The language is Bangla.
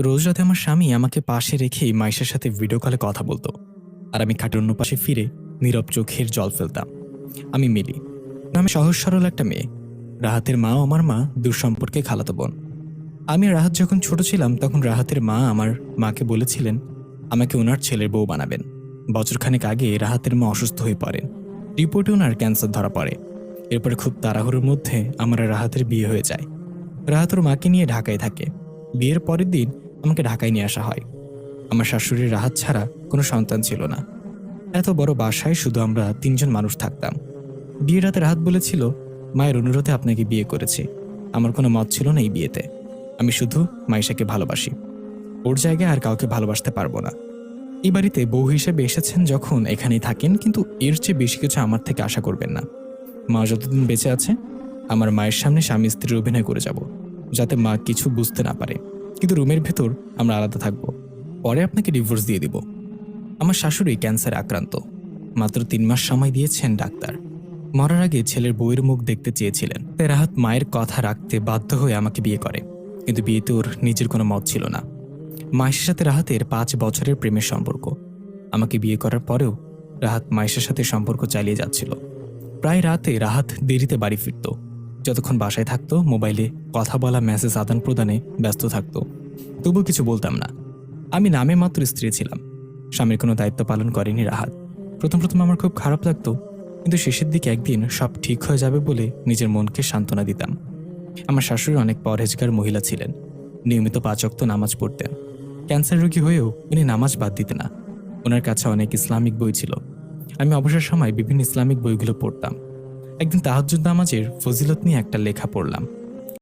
রোজ রাতে আমার স্বামী আমাকে পাশে রেখেই মাইশের সাথে ভিডিও কলে কথা বলতো। আর আমি খাটের অন্য পাশে ফিরে নীরব চোখের জল ফেলতাম। আমি মিলি। আমি সহজ সরল একটা মেয়ে। রাহাতের মাও আমার মা, দূর সম্পর্কে খালাতো বোন। আমি রাহাত যখন ছোট ছিলাম, তখন রাহাতের মা আমার মাকে বলেছিলেন, আমাকে ওনার ছেলের বউ বানাবেন। বছরখানেক আগে রাহাতের মা অসুস্থ হয়ে পড়েন। রিপোর্টে ওনার ক্যান্সার ধরা পড়ে। এরপরে খুব তাড়াহুড়োর মধ্যে আমার রাহাতের বিয়ে হয়ে যায়। রাহাত ওর মাকে নিয়ে ঢাকায় থাকে। বিয়ের পরের দিন আমাকে ঢাকায় নিয়ে আসা হয়। আমার শাশুড়ির রাহাত ছাড়া কোনো সন্তান ছিল না। এত বড় বাসায় শুধু আমরা তিনজন মানুষ থাকতাম। বিয়ের রাতে রাহাত বলেছিল, মায়ের অনুরোধে আপনাকে বিয়ে করেছি। আমার কোনো মত ছিল না এই বিয়েতে। আমি শুধু মাইশাকে ভালোবাসি। ওর জায়গায় আর কাউকে ভালোবাসতে পারব না। এই বাড়িতে বউ হিসেবে এসেছেন যখন এখানেই থাকেন, কিন্তু এর চেয়ে বেশি কিছু আমার থেকে আশা করবেন না। মা যতদিন বেঁচে আছে, আমার মায়ের সামনে স্বামী স্ত্রীর অভিনয় করে যাব, যাতে মা কিছু বুঝতে না পারে। কিন্তু রুমের ভেতর আমরা আলাদা থাকব। পরে আপনাকে ডিভোর্স দিয়ে দিব। আমার শাশুড়ি ক্যান্সার আক্রান্ত। মাত্র তিন মাস সময় দিয়েছেন ডাক্তার। মরার আগে ছেলের বউয়ের মুখ দেখতে চেয়েছিলেন। তাই রাহাত মায়ের কথা রাখতে বাধ্য হয়ে আমাকে বিয়ে করে। কিন্তু বিয়েতে ওর নিজের কোনো মত ছিল না। মায়ের সাথে রাহাতের পাঁচ বছরের প্রেমের সম্পর্ক। আমাকে বিয়ে করার পরেও রাহাত মায়ের সাথে সম্পর্ক চালিয়ে যাচ্ছিল। প্রায় রাতে রাহাত দেরিতে বাড়ি ফিরত। যতক্ষণ বাসায় থাকতো, মোবাইলে কথা বলা মেসেজ আদান প্রদানে ব্যস্ত থাকতো। তবু কিছু বলতাম না। আমি নামে মাত্র স্ত্রী ছিলাম। স্বামীর কোনো দায়িত্ব পালন করেনি রাহাত। প্রথম প্রথম আমার খুব খারাপ লাগতো, কিন্তু শেষের দিকে একদিন সব ঠিক হয়ে যাবে বলে নিজের মনকে সান্ত্বনা দিতাম। আমার শাশুড়ি অনেক পরহেজগার মহিলা ছিলেন। নিয়মিত পাঁচক্ত নামাজ পড়তেন। ক্যান্সার রোগী হয়েও উনি নামাজ বাদ দিতেন না। ওনার কাছে অনেক ইসলামিক বই ছিল। আমি অবসর সময় বিভিন্ন ইসলামিক বইগুলো পড়তাম। একদিন তাহাজুদ্দামাজের ফজিলত নিয়ে একটা লেখা পড়লাম।